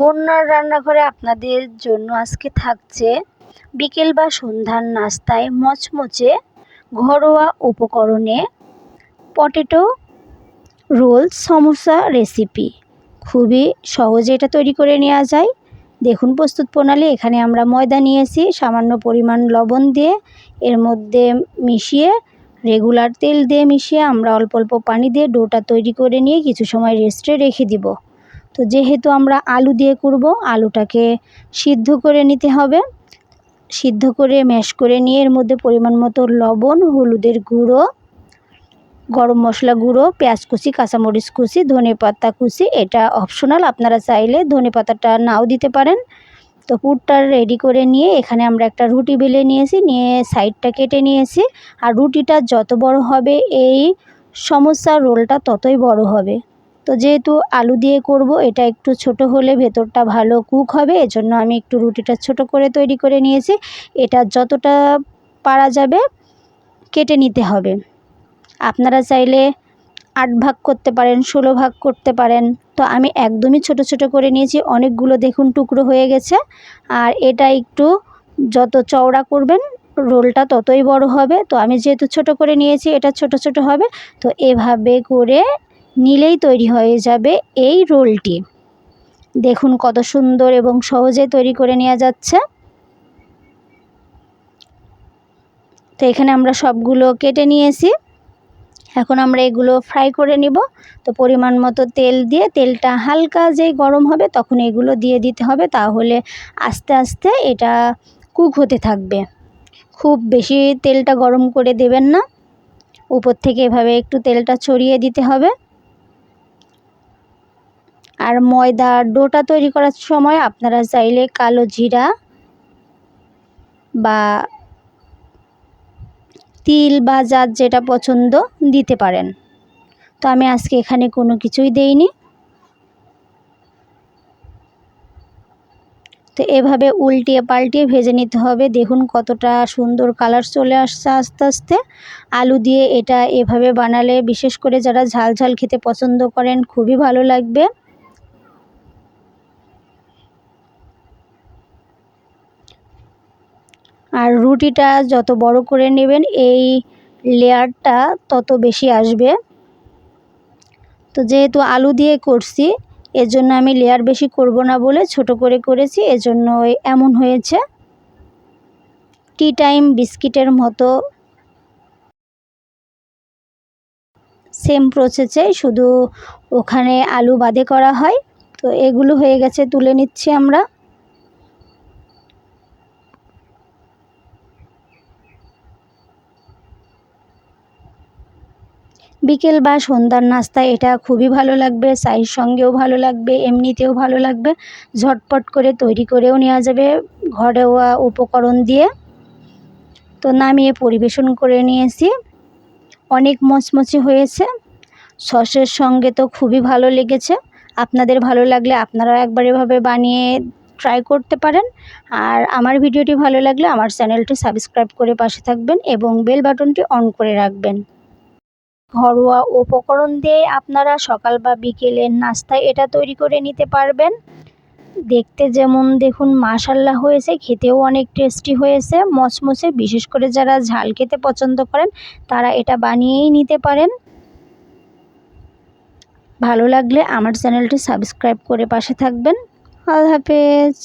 বন্যার রান্নাঘরে আপনাদের জন্য আজকে থাকছে বিকেল বা সন্ধ্যার নাস্তায় মচমচে ঘরোয়া উপকরণে পটেটো রোল সমোসা রেসিপি। খুবই সহজে এটা তৈরি করে নেওয়া যায়। দেখুন প্রস্তুত প্রণালী, এখানে আমরা ময়দা নিয়েছি, সামান্য পরিমাণ লবণ দিয়ে এর মধ্যে মিশিয়ে, রেগুলার তেল দিয়ে মিশিয়ে আমরা অল্প অল্প পানি দিয়ে ডোটা তৈরি করে নিয়ে কিছু সময় রেস্টে রেখে দিব। তো যেহেতু আমরা আলু দিয়ে করব, আলুটাকে সিদ্ধ করে নিতে হবে। সিদ্ধ করে, ম্যাশ করে নিয়ে এর মধ্যে পরিমাণ মতো লবণ, হলুদের গুঁড়ো, গরম মশলা গুঁড়ো, পেঁয়াজ কুচি, কাঁচামরিচ কুচি, ধনে পাতা কুচি, এটা অপশনাল আপনারা চাইলে ধনে পাতাটা নাও দিতে পারেন। তো পুরটা রেডি করে নিয়ে এখানে আমরা একটা রুটি বেলে নিয়েছি, নিয়ে সাইডটা কেটে নিয়েছি। আর রুটিটা যত বড় হবে, এই সমস্যা রোলটা ততই বড় হবে। তো যেহেতু আলু দিয়ে করব, এটা একটু ছোট হলে ভেতরটা ভালো কুক হবে, এজন্য আমি একটু রুটিটা ছোট করে তৈরি করে নিয়েছি। এটা যতটা পারা যাবে কেটে নিতে হবে। আপনারা চাইলে আট ভাগ করতে পারেন, ষোলো ভাগ করতে পারেন। তো আমি একদমই ছোট ছোট করে নিয়েছি, অনেকগুলো দেখুন টুকরো হয়ে গেছে। আর এটা একটু যত চওড়া করবেন, রোলটা ততই বড় হবে। তো আমি যেহেতু ছোট করে নিয়েছি, এটা ছোট ছোট হবে। তো এভাবে করে নিলেই তৈরি হয়ে যাবে এই রোলটি। দেখুন কত সুন্দর এবং সহজে তৈরি করে নেওয়া যাচ্ছে। তো এখানে আমরা সবগুলো কেটে নিয়েছি। এখন আমরা এগুলো ফ্রাই করে নিব। তো পরিমাণ মতো তেল দিয়ে, তেলটা হালকা যেই গরম হবে তখন এগুলো দিয়ে দিতে হবে। তাহলে আস্তে আস্তে এটা কুক হতে থাকবে। খুব বেশি তেলটা গরম করে দেবেন না। উপর থেকে এভাবে একটু তেলটা ছড়িয়ে দিতে হবে। আর ময়দার ডোটা তৈরি করার সময় আপনারা চাইলে কালো জিরা বা তিল বা যার যেটা পছন্দ দিতে পারেন। তো আমি আজকে এখানে কোনো কিছুই দেইনি। তো এভাবে উল্টিয়ে পাল্টিয়ে ভেজে নিতে হবে। দেখুন কতটা সুন্দর কালার চলে আসছে আস্তে আস্তে। আলু দিয়ে এটা এভাবে বানালে, বিশেষ করে যারা ঝাল ঝাল খেতে পছন্দ করেন, খুবই ভালো লাগবে। আর রুটিটা যত বড় করে নেবেন, এই লেয়ারটা তত বেশি আসবে। তো যেহেতু আলু দিয়ে করছি, এজন্য আমি লেয়ার বেশি করব না বলে ছোট করে করেছি, এজন্য এমন হয়েছে। টি টাইম বিস্কিটের মতো। সেম প্রসেসে শুধু ওখানে আলু বাদে করা হয়। তো এগুলো হয়ে গেছে, তুলে নিচ্ছি আমরা। বিকেল বা সন্ধ্যার নাস্তা এটা খুবই ভালো লাগবে, চায়ের সঙ্গেও ভালো লাগবে, এমনিতেও ভালো লাগবে। ঝটপট করে তৈরি করেও নেওয়া যাবে ঘরোয়া উপকরণ দিয়ে। তো নামিয়ে পরিবেশন করে নিয়েছি। অনেক মচমচে হয়েছে। সসের সঙ্গে তো খুবই ভালো লেগেছে। আপনাদের ভালো লাগলে আপনারাও একবার এভাবে বানিয়ে ট্রাই করতে পারেন। আর আমার ভিডিওটি ভালো লাগলে আমার চ্যানেলটি সাবস্ক্রাইব করে পাশে থাকবেন এবং বেল বাটনটি অন করে রাখবেন। ঘরোয়া উপকরণ দিয়ে আপনারা সকাল বা বিকেলের নাস্তায় এটা তৈরি করে নিতে পারবেন। দেখতে যেমন দেখুন মাশাল্লাহ হয়েছে, খেতেও অনেক টেস্টি হয়েছে। মচমচে, বিশেষ করে যারা ঝাল খেতে পছন্দ করেন, তারা এটা বানিয়েই নিতে পারেন। ভালো লাগলে আমার চ্যানেলটি সাবস্ক্রাইব করে পাশে থাকবেন। আল্লাহ হাফেজ।